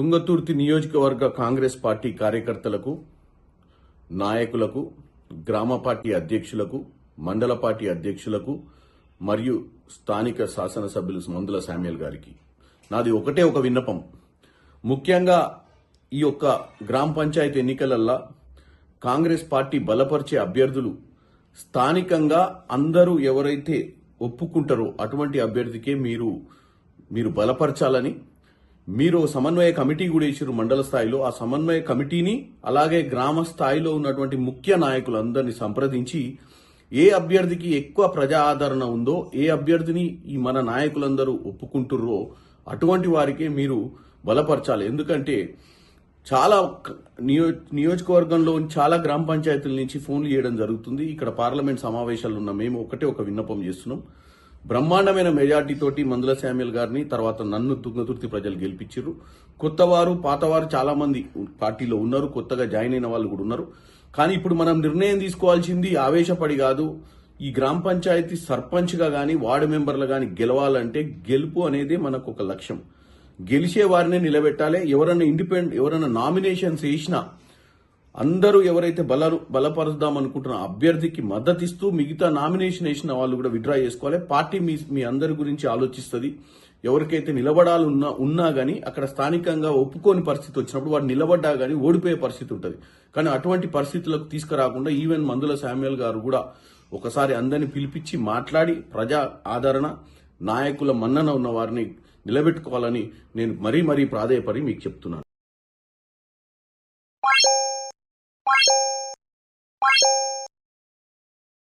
తుంగతుర్తి నియోజకవర్గ కాంగ్రెస్ పార్టీ కార్యకర్తలకు నాయకులకు గ్రామ పార్టీ అధ్యక్షులకు మండల పార్టీ అధ్యక్షులకు మరియు స్థానిక శాసనసభ్యులు మందుల శామ్యుల్ గారికి. నాది ఒకటే ఒక విన్నపం. ముఖ్యంగా ఈ యొక్క గ్రామ పంచాయతీ ఎన్నికలల్లా కాంగ్రెస్ పార్టీ బలపరిచే అభ్యర్థులు స్థానికంగా అందరూ ఎవరైతే ఒప్పుకుంటారో అటువంటి అభ్యర్థికే మీరు మీరు బలపరచాలని మీరు సమన్వయ కమిటీ కూడా ఇచ్చారు మండల స్థాయిలో. ఆ సమన్వయ కమిటీని అలాగే గ్రామ స్థాయిలో ఉన్నటువంటి ముఖ్య నాయకులందరినీ సంప్రదించి ఏ అభ్యర్థికి ఎక్కువ ప్రజా ఆదరణ ఉందో ఏ అభ్యర్థిని ఈ మన నాయకులందరూ ఒప్పుకుంటుర్రో అటువంటి వారికే మీరు బలపరచాలి. ఎందుకంటే చాలా నియో నియోజకవర్గంలో చాలా గ్రామ పంచాయతీల నుంచి ఫోన్లు చేయడం జరుగుతుంది. ఇక్కడ పార్లమెంట్ సమావేశాలు ఉన్న మేము ఒకటే ఒక విన్నపం చేస్తున్నాం. బ్రహ్మాండమైన మెజార్టీతోటి మందుల శామ్యుల్ గారిని తర్వాత నన్ను తుంగతుర్తి ప్రజలు గెలిపించారు కొత్తవారు పాతవారు చాలా మంది పార్టీలో ఉన్నారు కొత్తగా జాయిన్ అయిన వాళ్ళు కూడా ఉన్నారు. కానీ ఇప్పుడు మనం నిర్ణయం తీసుకోవాల్సింది ఆవేశపడి కాదు. ఈ గ్రామ పంచాయతీ సర్పంచ్గా కానీ వార్డు మెంబర్లు కానీ గెలవాలంటే గెలుపు అనేది మనకు ఒక లక్ష్యం. గెలిచే వారినే నిలబెట్టాలి. ఎవరైనా ఇండిపెండెంట్ ఎవరైనా నామినేషన్స్ వేసినా అందరూ ఎవరైతే బల బలపరుద్దాం అనుకుంటున్న అభ్యర్థికి మద్దతు ఇస్తూ మిగతా నామినేషన్ వేసిన వాళ్ళు కూడా విడ్రా చేసుకోవాలి. పార్టీ మీ మీ అందరి గురించి ఆలోచిస్తుంది. ఎవరికైతే నిలబడాలి ఉన్నా ఉన్నా గానీ అక్కడ స్థానికంగా ఒప్పుకోని పరిస్థితి వచ్చినప్పుడు వాడు నిలబడ్డా గానీ ఓడిపోయే పరిస్థితి ఉంటుంది. కానీ అటువంటి పరిస్థితులకు తీసుకురాకుండా ఈవెన్ మందుల శామ్యుల్ గారు కూడా ఒకసారి అందరిని పిలిపించి మాట్లాడి ప్రజా ఆదరణ నాయకుల మన్నన ఉన్న వారిని నిలబెట్టుకోవాలని నేను మరీ మరీ ప్రాధేయపడి మీకు చెప్తున్నాను.